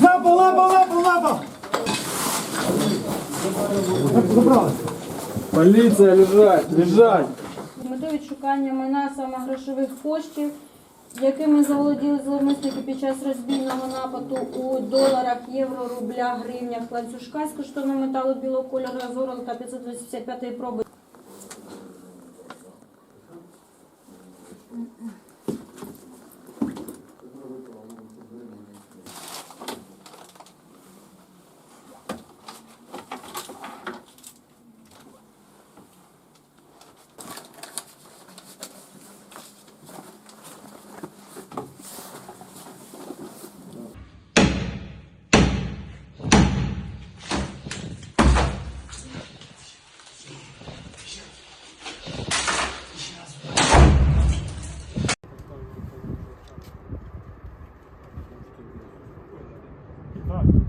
На пол, на пол, на пол, на пол! Забрали. Поліція, лежать, лежать. З метою відшукання майна саме грошових коштів, якими заволоділи зловмисники під час розбійного нападу у доларах, євро, рублях, гривнях, ланцюжка з коштовного металу білого кольору Азору та 585 проби. Так.